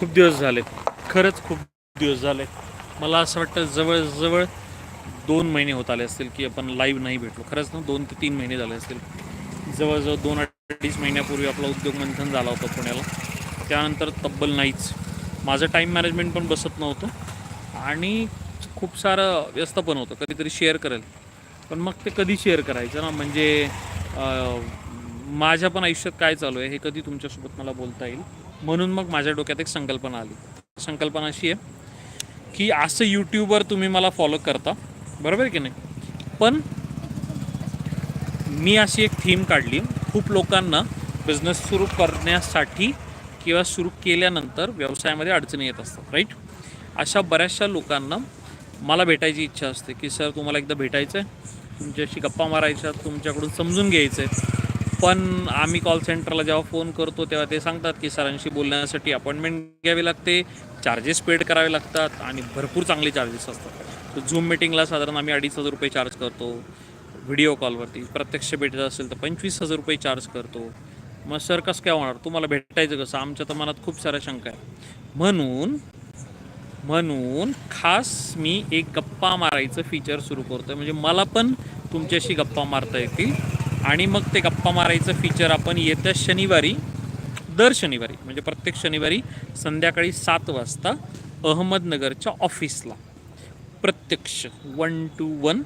खूप दिवस झाले खरंच खूप दिवस झाले मला असं वाटतं जवळजवळ दोन महिने होत आले असतील की आपण लाईव्ह नाही भेटलो. खरंच ना दोन ते तीन महिने झाले असतील. जवळजवळ दोन अडीच महिन्यापूर्वी आपला उद्योग मंथन झाला होता पुण्याला. त्यानंतर तब्बल नाहीच. माझं टाईम मॅनेजमेंट पण बसत नव्हतं. आणि खूप सारं व्यस्त पण होतं. कधीतरी शेअर करेल. पण मग ते कधी शेअर करायचं ना? म्हणजे माझ्या पण आयुष्यात काय चालू आहे हे कधी तुमच्यासोबत मला बोलता येईल. म्हणून मग माझ्या डोक्यात एक संकल्पना आली. संकल्पना अशी आहे की असं यूट्यूबवर तुम्ही मला फॉलो करता. बरोबर आहे की नाही? पण मी अशी एक थीम काढली. खूप लोकांना बिझनेस सुरू करण्यासाठी किंवा सुरू केल्यानंतर व्यवसायामध्ये अडचणी येत असतात राईट अशा बऱ्याचशा लोकांना मला भेटायची इच्छा असते की सर तुम्हाला एकदा भेटायचं आहे तुमच्याशी गप्पा मारायच्या तुमच्याकडून समजून घ्यायचं आहे पण आम्ही कॉल सेंटरला जेव्हा फोन करतो तेव्हा ते सांगतात की सरांशी बोलण्यासाठी अपॉइंटमेंट घ्यावी लागते चार्जेस पेड करावे लागतात आणि भरपूर चांगले चार्जेस असतात. तर झूम मिटिंगला साधारण आम्ही अडीच हजार रुपये चार्ज करतो व्हिडिओ कॉलवरती प्रत्यक्ष भेटायचं असेल तर पंचवीस हजार रुपये चार्ज करतो. मग सर कसं काय होणार? तुम्हाला भेटायचं कसं? आमच्या तर मनात खूप साऱ्या शंका आहे म्हणून म्हणून खास मी एक गप्पा मारायचं फीचर सुरू करतो आहे म्हणजे मला पण तुमच्याशी गप्पा मारता येतील. आणि मग ते गप्पा मारायचं फीचर आपण येत्या शनिवारी दर शनिवारी म्हणजे प्रत्येक शनिवारी संध्याकाळी सात वाजता अहमदनगरच्या ऑफिसला प्रत्यक्ष वन टू वन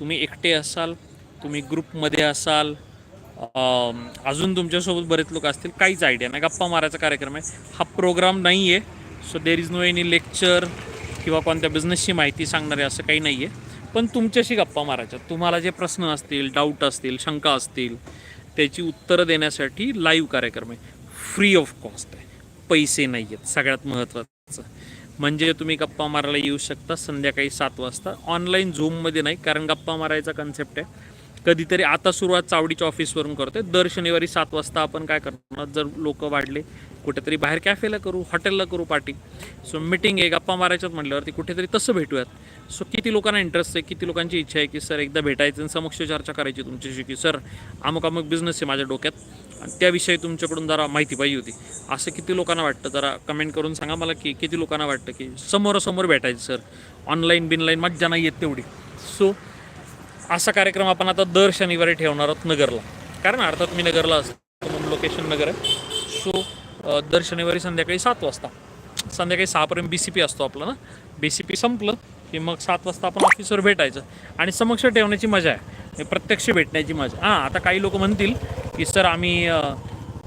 तुम्ही एकटे असाल तुम्ही ग्रुपमध्ये असाल अजून तुमच्यासोबत बरेच लोक असतील काहीच आयडिया नाही. गप्पा मारायचा कार्यक्रम आहे. हा प्रोग्राम नाही आहे so there is no any lecture किंवा कोणत्या बिझनेसची माहिती सांगणारे असं काही नाही आहे पण तुमच्याशी गप्पा मारायच्या. तुम्हाला जे प्रश्न असतील डाऊट असतील शंका असतील त्याची उत्तरं देण्यासाठी लाईव्ह कार्यक्रम आहे. फ्री ऑफ कॉस्ट आहे. पैसे नाही आहेत सगळ्यात महत्त्वाचं. म्हणजे तुम्ही गप्पा मारायला येऊ शकता संध्याकाळी सात वाजता. ऑनलाईन झूममध्ये नाही कारण गप्पा मारायचा कन्सेप्ट आहे. कधीतरी आता सुरुवात चावडीच्या ऑफिसवरून करतोय. दर शनिवारी सात वाजता आपण काय करणार? जर लोक वाढले कुठेतरी बाहेर कॅफेला करू हॉटेलला करू पार्टी. सो मिटिंग आहे गप्पा मारायच्यात म्हटल्यावरती कुठेतरी तसं भेटूयात. सो किती लोकांना इंटरेस्ट आहे किती लोकांची इच्छा आहे की सर एकदा भेटायचं आणि समक्ष चर्चा करायची तुमच्याशी की सर अमुक अमुक बिझनेस आहे माझ्या डोक्यात आणि त्याविषयी तुमच्याकडून जरा माहिती पाहिजे होती. असं किती लोकांना वाटतं? जरा कमेंट करून सांगा मला की किती लोकांना वाटतं की समोरासमोर भेटायचं सर. ऑनलाईन बिनलाईन मज्जा नाही येत तेवढी. सो असा कार्यक्रम आपण आता दर शनिवारी ठेवणार आहोत नगरला. कारण अर्थात मी नगरला असतो म्हणून लोकेशन नगर आहे. सो दर शनिवारी संध्याकाळी सात वाजता. संध्याकाळी सहापर्यंत बी सी पी असतो आपलं ना. बी सी पी संपलं की मग सात वाजता आपण ऑफिसवर भेटायचं. आणि समक्ष ठेवण्याची मजा आहे. प्रत्यक्ष भेटण्याची मजा. हां आता काही लोक म्हणतील की सर आम्ही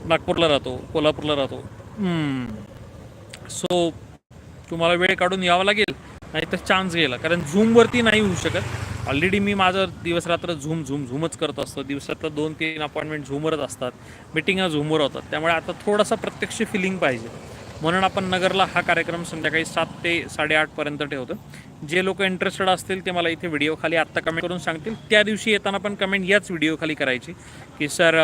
नागपूरला राहतो कोल्हापूरला राहतो. सो तुम्हाला वेळ काढून यावं लागेल. नाही तर चान्स गेला. कारण झूमवरती नाही होऊ शकत. ऑलरेडी मी माझं दिवस रात्र झूम झूम झूमच करत असतो. दिवसातलं दोन तीन अपॉइंटमेंट झूमवरच असतात. मिटिंगा झूमवर होतात. त्यामुळे आता थोडासा प्रत्यक्ष फिलिंग पाहिजे. म्हणून आपण नगरला हा कार्यक्रम संध्याकाळी सात ते साडेआठपर्यंत ठेवतो. जे लोक इंटरेस्टेड असतील ते मला इथे व्हिडिओ खाली आत्ता कमेंट करून सांगतील. त्या दिवशी येताना पण कमेंट याच व्हिडिओ खाली करायची. की सर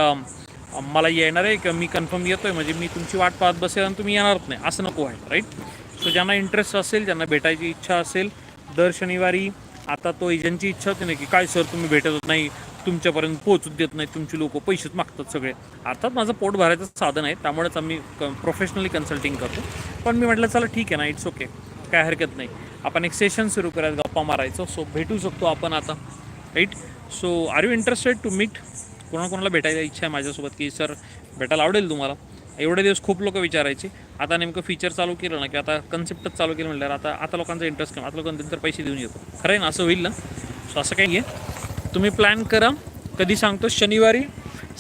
मला येणार आहे. की मी कन्फर्म आहे म्हणजे मी तुमची वाट पाहत बसेल आणि तुम्ही येणारच नाही. असं नको व्हायला राईट सो ज्यांना इंटरेस्ट असेल ज्यांना भेटायची इच्छा असेल दर शनिवारी आता तो एजंटची इच्छा होती ना की काय सर तुम्ही भेटत नाही तुमच्यापर्यंत पोहोचू देत नाही तुमची लोक पैसेच मागतात सगळे. अर्थात माझं पोट भरायचं साधन आहे त्यामुळेच आम्ही क प्रोफेशनली कन्सल्टिंग करतो. पण मी म्हटलं चला ठीक आहे ना इट्स ओके काय हरकत नाही. आपण एक सेशन सुरू करायचं गप्पा मारायचं. सो भेटू शकतो आपण आता right so are you interested to meet कोणाकोणाला भेटायला इच्छा आहे माझ्यासोबत? की सर भेटायला आवडेल तुम्हाला? एवढे दिवस खूप लोक विचारायचे. आता नेमकं फीचर चालू केलं ना की आता कन्सेप्टच चालू केलं म्हटल्यावर आता आता लोकांचा इंटरेस्ट कमी आता लोकांना तर पैसे देऊन येतो. खरं आहे ना असं होईल ना? सो असं काही आहे तुम्ही प्लॅन करा. कधी सांगतो शनिवारी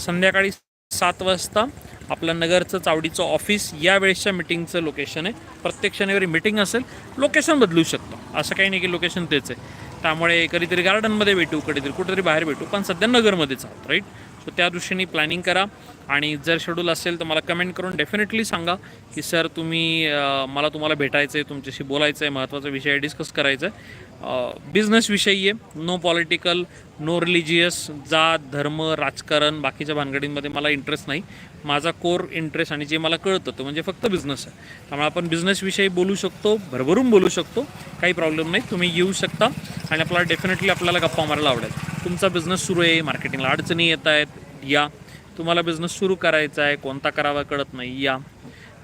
संध्याकाळी सात वाजता आपलं नगरचं चावडीचं ऑफिस या वेळेसच्या मिटिंगचं लोकेशन आहे. प्रत्येक शनिवारी मिटिंग असेल लोकेशन बदलू शकतं. असं काही नाही की लोकेशन तेच आहे. त्यामुळे कधीतरी गार्डनमध्ये भेटू कधीतरी कुठेतरी बाहेर भेटू पण सध्या नगरमध्येच आहोत राईट सो त्या दृष्टीने प्लॅनिंग करा. आणि जर शेड्यूल असेल तर मला कमेंट करून डेफिनेटली सांगा की सर तुम्ही मला तुम्हाला भेटायचं आहे तुमच्याशी बोलायचं आहे महत्त्वाचा विषय डिस्कस करायचा आहे बिझनेसविषयी आहे. नो पॉलिटिकल नो रिलिजियस जात धर्म राजकारण बाकीच्या भानगडींमध्ये मला इंटरेस्ट नाही. माझा कोर इंटरेस्ट आणि जे मला कळतं ते म्हणजे फक्त बिझनेस आहे. त्यामुळे आपण बिझनेसविषयी बोलू शकतो भरभरून बोलू शकतो. काही प्रॉब्लेम नाही. तुम्ही येऊ शकता आणि आपल्याला डेफिनेटली आपल्याला गप्पा मारायला आवडेल. तुमचा बिझनेस सुरू आहे. मार्केटिंगला अडचणी येत आहेत. या. तुम्हाला बिझनेस सुरू करायचा आहे कोणता करावा कळत नाही या.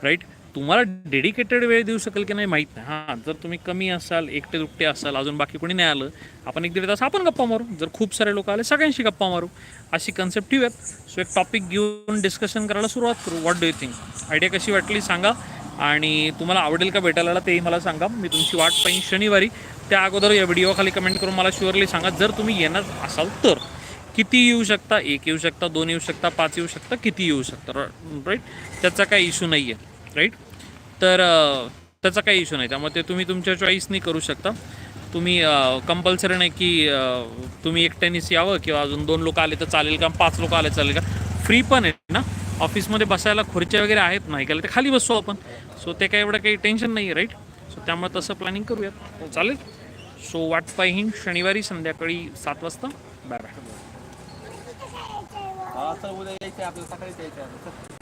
राईट तुम्हाला डेडिकेटेड वेळ देऊ शकेल की नाही माहीत नाही. हां जर तुम्ही कमी असाल एकटे दुकटे असाल अजून बाकी कोणी नाही आलं आपण एक दीड तास आपण गप्पा मारू. जर खूप सारे लोक आले सगळ्यांशी गप्पा मारू. अशी कन्सेप्ट ठेवूयात. सो एक टॉपिक घेऊन डिस्कशन करायला सुरुवात करू. What do you think idea कशी वाटली सांगा. आणि तुम्हाला आवडेल का भेटायला तेही मला सांगा. मी तुमची वाट पाहिजे शनिवारी. त्या अगोदर या व्हिडिओखाली कमेंट करून मला शुअरली सांगा. जर तुम्ही येणार असाल तर. किती येऊ शकता? एक येऊ शकता दोन येऊ शकता पाच येऊ शकता किती येऊ शकता? राईट त्याचा काही इशू नाही आहे राईट तर त्याचा काही इश्यू नाही. त्यामुळे ते तुम्ही तुमच्या चॉईसनी करू शकता. तुम्ही कंपल्सरी नाही की तुम्ही एकट्यानेच यावं किंवा अजून दोन लोक आले तर चालेल का? पाच लोक आले चालेल का? फ्री पण आहे ना? ऑफिसमध्ये बसायला खुर्च्या वगैरे आहेत नाही केलं तर खाली बसू आपण. सो ते काय एवढं काही टेन्शन नाही आहे राईट सो त्यामुळे तसं प्लॅनिंग करूयात. हो, चालेल? सो वाट पाहिन शनिवारी संध्याकाळी सात वाजता. बाय बाय असं उद्या यायचं आपल्याला सकाळीच यायचं आहे.